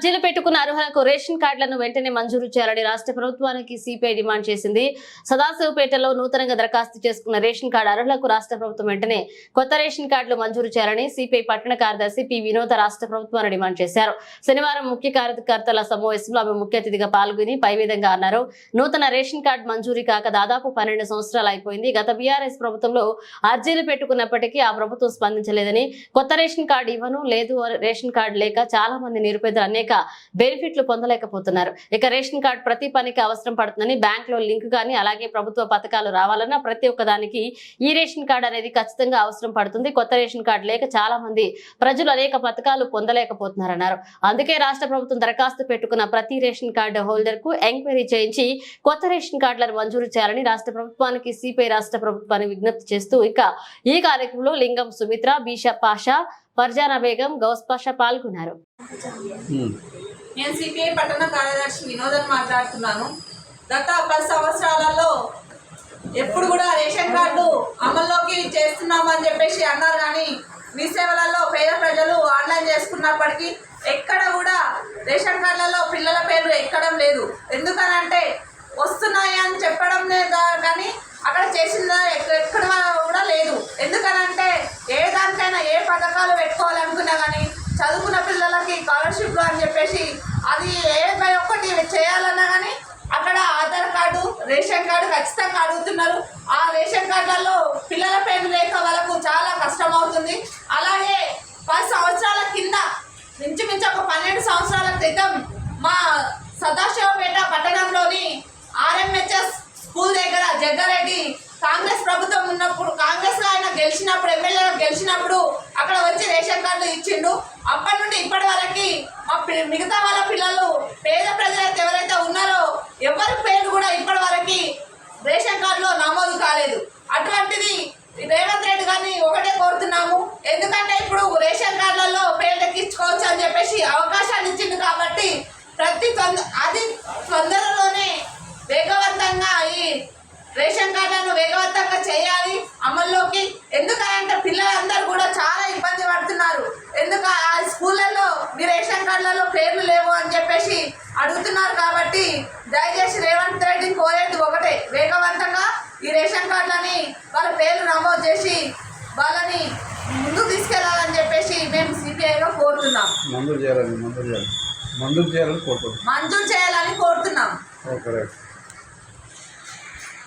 అర్జీలు పెట్టుకున్న అర్హులకు రేషన్ కార్డులను వెంటనే మంజూరు చేయాలని రాష్ట్ర ప్రభుత్వానికి సిపిఐ డిమాండ్ చేసింది. సదాశివపేటలో నూతనంగా దరఖాస్తు చేసుకున్న రేషన్ కార్డు అర్హులకు రాష్ట్ర ప్రభుత్వం వెంటనే కొత్త రేషన్ కార్డులు మంజూరు చేయాలని సిపిఐ పట్టణ కార్యదర్శి పి వినోద రాష్ట్ర ప్రభుత్వాన్ని డిమాండ్ చేశారు. శనివారం ముఖ్య కార్యకర్తల సమావేశంలో ఆమె ముఖ్య అతిథిగా పాల్గొని పై విధంగా అన్నారు. నూతన రేషన్ కార్డు మంజూరీ కాక దాదాపు పన్నెండు సంవత్సరాలు అయిపోయింది. గత బీఆర్ఎస్ ప్రభుత్వంలో అర్జీలు పెట్టుకున్నప్పటికీ ఆ ప్రభుత్వం స్పందించలేదని కొత్త రేషన్ కార్డు ఇవ్వను లేదు రేషన్ కార్డు లేక చాలా మంది నిరుపేదలు అనేక బెనిఫిట్లు పొందలేకపోతున్నారు. ఇక రేషన్ కార్డు ప్రతి పనికి అవసరం పడుతుందని బ్యాంకులో లింక్ కానీ అలాగే ప్రభుత్వ పథకాలు రావాలన్నా ప్రతి ఒక్క దానికి ఈ రేషన్ కార్డు అనేది ఖచ్చితంగా అవసరం పడుతుంది. కొత్త రేషన్ కార్డు లేక చాలా మంది ప్రజలు అనేక పథకాలు పొందలేకపోతున్నారన్నారు. అందుకే రాష్ట్ర ప్రభుత్వం దరఖాస్తు పెట్టుకున్న ప్రతి రేషన్ కార్డు హోల్డర్కు ఎంక్వైరీ చేయించి కొత్త రేషన్ కార్డులను మంజూరు చేయాలని రాష్ట్ర ప్రభుత్వానికి సిపిఐ రాష్ట్ర ప్రభుత్వాన్ని విజ్ఞప్తి చేస్తూ ఇక ఈ కార్యక్రమంలో లింగం సుమిత్ర బీషా పాషా ఫర్జానా బేగం గౌస్ పాషా పాల్గొన్నారు. నేను సిపిఐ పట్టణ కార్యదర్శి వినోదన్ మాట్లాడుతున్నాను. గత పది సంవత్సరాలలో ఎప్పుడు కూడా రేషన్ కార్డు అమల్లోకి చేస్తున్నామని చెప్పేసి అన్నారు కానీ మీ సేవలలో పేద ప్రజలు ఆన్లైన్ చేసుకున్నప్పటికీ ఎక్కడ కూడా రేషన్ కార్డులలో పిల్లల పేర్లు ఎక్కడం లేదు ఎందుకనంటే వస్తున్నాయి అని చెప్పడం లేదా కానీ అక్కడ చేసిన ఎక్క- ఎక్కడ కూడా లేదు ఎందుకనంటే ఏ దానికైనా ఏ పథకాలు పెట్టుకోవాలనుకున్నా కానీ చదువుకున్న పిల్లలకి స్కాలర్షిప్లు అని చెప్పేసి అది ఏ పై ఒక్కటి చేయాలన్నా కానీ అక్కడ ఆధార్ కార్డు రేషన్ కార్డు ఖచ్చితంగా అడుగుతున్నారు. ఆ రేషన్ కార్డులలో పిల్లల పేరు లేక వాళ్ళకు చాలా కష్టం అవుతుంది. అలాగే పది సంవత్సరాల కింద మించుమించు ఒక పన్నెండు సంవత్సరాల క్రితం మా సదాశివపేట పట్టణంలోని ఆర్ఎంహెచ్ఎస్ స్కూల్ దగ్గర జగ్గారెడ్డి కాంగ్రెస్ ప్రభుత్వం ఉన్నప్పుడు కాంగ్రెస్లో ఆయన గెలిచినప్పుడు ఎమ్మెల్యే గెలిచినప్పుడు అక్కడ వచ్చి రేషన్ కార్డు ఇచ్చిండు. అప్పటి నుండి ఇప్పటి వరకు మా పి- మిగతా వాళ్ళ పిల్లలు పేద ప్రజలైతే ఎవరైతే ఉన్నారో ఎవరి పేరు కూడా ఇప్పటి వరకు రేషన్ కార్డులో నమోదు కాలేదు. అటువంటిది రేవంత్ రెడ్డి గారిని ఒకటే కోరుతున్నాము. ఎందుకంటే ఇప్పుడు రేషన్ కార్డులలో పేర్లు ఎక్కించుకోవచ్చు అని చెప్పేసి అవకాశాన్ని ఇచ్చింది కాబట్టి ప్రతి అది తొందరలోనే వేగవంతంగా ఈ రేషన్ కార్డులను వేగవంతంగా చేయాలి అమల్లోకి ఎందుకంటే పిల్లలందరూ కూడా చాలా ఇబ్బంది పడుతున్నారు ఎందుకు ఆ స్కూళ్ళల్లో కార్డులలో పేర్లు లేవు అని చెప్పేసి అడుగుతున్నారు కాబట్టి దయచేసి రేవంత్ రెడ్డిని కోరేది ఒకటే. వేగవంతంగా ఈ రేషన్ కార్డులని వాళ్ళ పేర్లు నమోదు చేసి వాళ్ళని ముందుకు తీసుకెళ్ళాలని చెప్పేసి మేము సిపిఐగా కోరుతున్నాం. మంజూరు చేయాలని మంజూరు చేయాలి. మంజూరు చేయాలని కోరుకుంటున్నాం. మంజూరు చేయాలని కోరుతున్నాం.